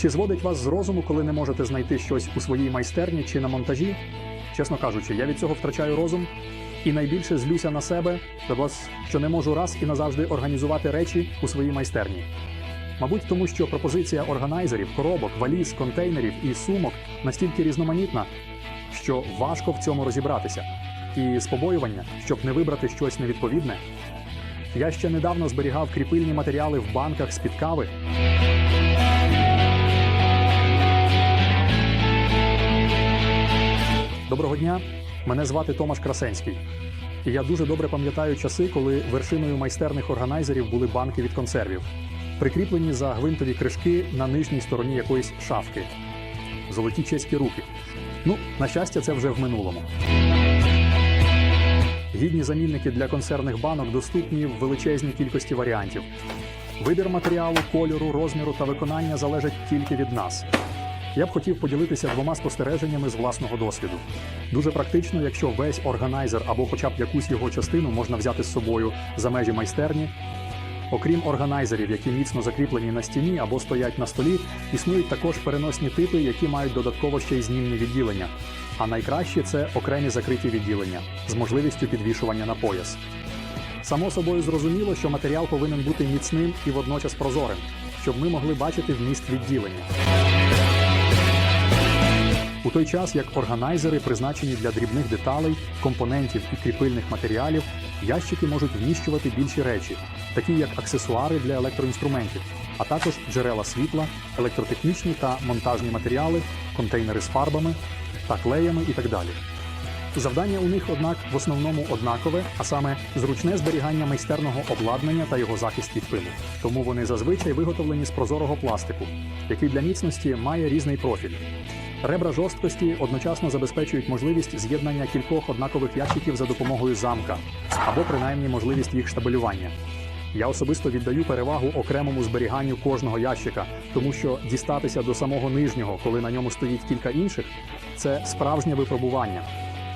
Чи зводить вас з розуму, коли не можете знайти щось у своїй майстерні чи на монтажі? Чесно кажучи, я від цього втрачаю розум і найбільше злюся на себе, вас, що не можу раз і назавжди організувати речі у своїй майстерні. Мабуть, тому що пропозиція органайзерів, коробок, валіз, контейнерів і сумок настільки різноманітна, що важко в цьому розібратися. І з побоювання, щоб не вибрати щось невідповідне. Я ще недавно зберігав кріпильні матеріали в банках з-під кави. Доброго дня, мене звати Томаш Красенський. І я дуже добре пам'ятаю часи, коли вершиною майстерних органайзерів були банки від консервів, прикріплені за гвинтові кришки на нижній стороні якоїсь шафки. Золоті чеські руки. Ну, на щастя, це вже в минулому. Гідні замінники для консервних банок доступні в величезній кількості варіантів. Вибір матеріалу, кольору, розміру та виконання залежать тільки від нас. Я б хотів поділитися двома спостереженнями з власного досвіду. Дуже практично, якщо весь органайзер або хоча б якусь його частину можна взяти з собою за межі майстерні. Окрім органайзерів, які міцно закріплені на стіні або стоять на столі, існують також переносні типи, які мають додатково ще й знімні відділення. А найкраще це окремі закриті відділення з можливістю підвішування на пояс. Само собою зрозуміло, що матеріал повинен бути міцним і водночас прозорим, щоб ми могли бачити вміст відділення. У той час як органайзери призначені для дрібних деталей, компонентів і кріпильних матеріалів, ящики можуть вміщувати більші речі, такі як аксесуари для електроінструментів, а також джерела світла, електротехнічні та монтажні матеріали, контейнери з фарбами та клеями і так далі. Завдання у них, однак, в основному однакове, а саме зручне зберігання майстерного обладнання та його захист від пилу. Тому вони зазвичай виготовлені з прозорого пластику, який для міцності має різний профіль. Ребра жорсткості одночасно забезпечують можливість з'єднання кількох однакових ящиків за допомогою замка або принаймні можливість їх штабелювання. Я особисто віддаю перевагу окремому зберіганню кожного ящика, тому що дістатися до самого нижнього, коли на ньому стоїть кілька інших, це справжнє випробування.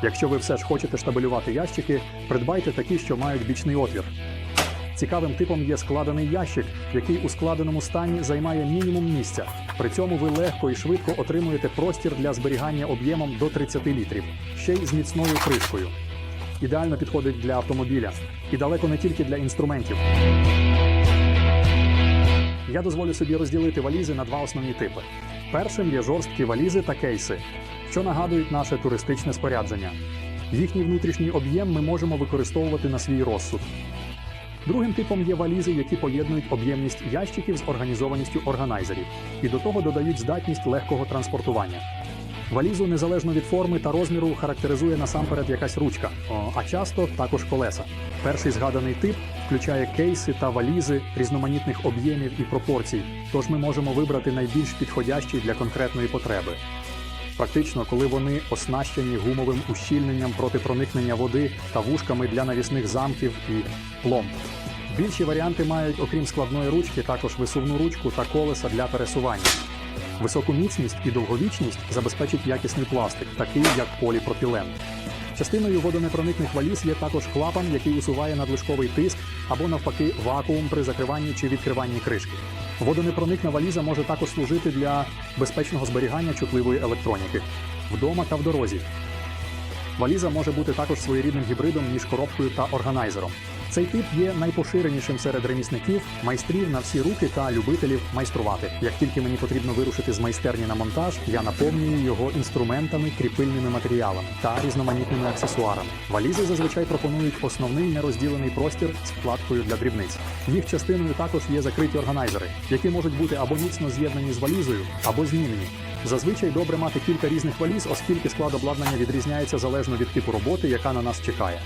Якщо ви все ж хочете штабелювати ящики, придбайте такі, що мають бічний отвір. Цікавим типом є складений ящик, який у складеному стані займає мінімум місця. При цьому ви легко і швидко отримуєте простір для зберігання об'ємом до 30 літрів, ще й з міцною кришкою. Ідеально підходить для автомобіля і далеко не тільки для інструментів. Я дозволю собі розділити валізи на два основні типи. Першим є жорсткі валізи та кейси, що нагадують наше туристичне спорядження. Їхній внутрішній об'єм ми можемо використовувати на свій розсуд. Другим типом є валізи, які поєднують об'ємність ящиків з організованістю органайзерів, і до того додають здатність легкого транспортування. Валізу незалежно від форми та розміру характеризує насамперед якась ручка, а часто також колеса. Перший згаданий тип включає кейси та валізи різноманітних об'ємів і пропорцій, тож ми можемо вибрати найбільш підходящий для конкретної потреби. Практично, коли вони оснащені гумовим ущільненням проти проникнення води та вушками для навісних замків і пломб. Більші варіанти мають, окрім складної ручки, також висувну ручку та колеса для пересування. Високу міцність і довговічність забезпечить якісний пластик, такий як поліпропілен. Частиною водонепроникних валіз є також клапан, який усуває надлишковий тиск або навпаки вакуум при закриванні чи відкриванні кришки. Водонепроникна валіза може також служити для безпечного зберігання чутливої електроніки вдома та в дорозі. Валіза може бути також своєрідним гібридом між коробкою та органайзером. Цей тип є найпоширенішим серед ремісників, майстрів на всі руки та любителів майструвати. Як тільки мені потрібно вирушити з майстерні на монтаж, я наповнюю його інструментами, кріпильними матеріалами та різноманітними аксесуарами. Валізи зазвичай пропонують основний нерозділений простір з вкладкою для дрібниць. Їх частиною також є закриті органайзери, які можуть бути або міцно з'єднані з валізою, або змінені. Зазвичай добре мати кілька різних валіз, оскільки склад обладнання відрізняється залежно від типу роботи, яка на нас чекає.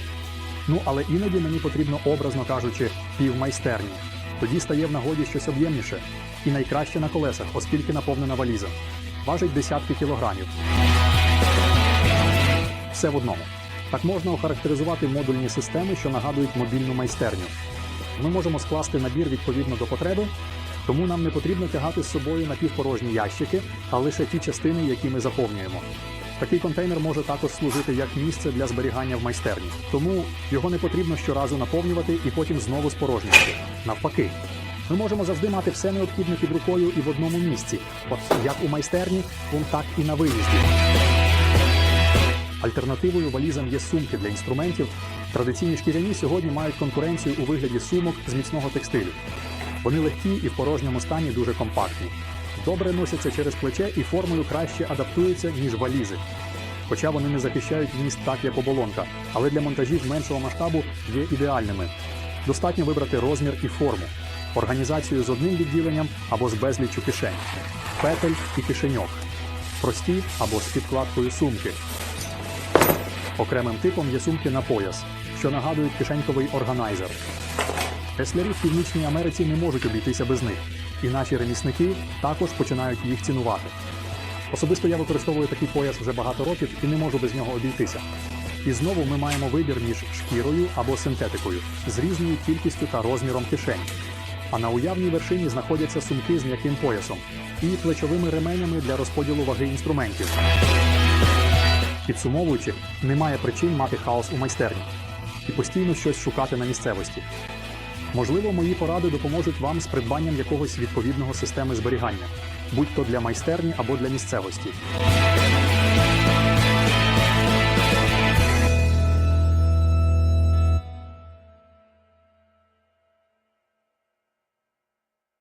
Ну але іноді мені потрібно, образно кажучи, півмайстерні. Тоді стає в нагоді щось об'ємніше. І найкраще на колесах, оскільки наповнена валіза. Важить десятки кілограмів. Все в одному. Так можна охарактеризувати модульні системи, що нагадують мобільну майстерню. Ми можемо скласти набір відповідно до потреби, тому нам не потрібно тягати з собою напівпорожні ящики, а лише ті частини, які ми заповнюємо. Такий контейнер може також служити як місце для зберігання в майстерні, тому його не потрібно щоразу наповнювати і потім знову спорожнювати. Навпаки, Ми можемо завжди мати все необхідне під рукою і в одному місці, от як у майстерні, так і на виїзді. Альтернативою валізам є сумки для інструментів. Традиційні шкіряні сьогодні мають конкуренцію у вигляді сумок з міцного текстилю. Вони легкі і в порожньому стані дуже компактні. Добре носяться через плече і формою краще адаптуються, ніж валізи. Хоча вони не захищають вміст так, як оболонка, але для монтажів меншого масштабу є ідеальними. Достатньо вибрати розмір і форму, організацію з одним відділенням або з безліччю кишень, петель і кишеньок, прості або з підкладкою сумки. Окремим типом є сумки на пояс, що нагадують кишеньковий органайзер. Теслярі в Північній Америці не можуть обійтися без них, і наші ремісники також починають їх цінувати. Особисто я використовую такий пояс вже багато років і не можу без нього обійтися. І знову ми маємо вибір між шкірою або синтетикою з різною кількістю та розміром кишень. А на уявній вершині знаходяться сумки з м'яким поясом і плечовими ременями для розподілу ваги інструментів. Підсумовуючи, немає причин мати хаос у майстерні і постійно щось шукати на місцевості. Можливо, мої поради допоможуть вам з придбанням якогось відповідного системи зберігання, будь то для майстерні або для місцевості.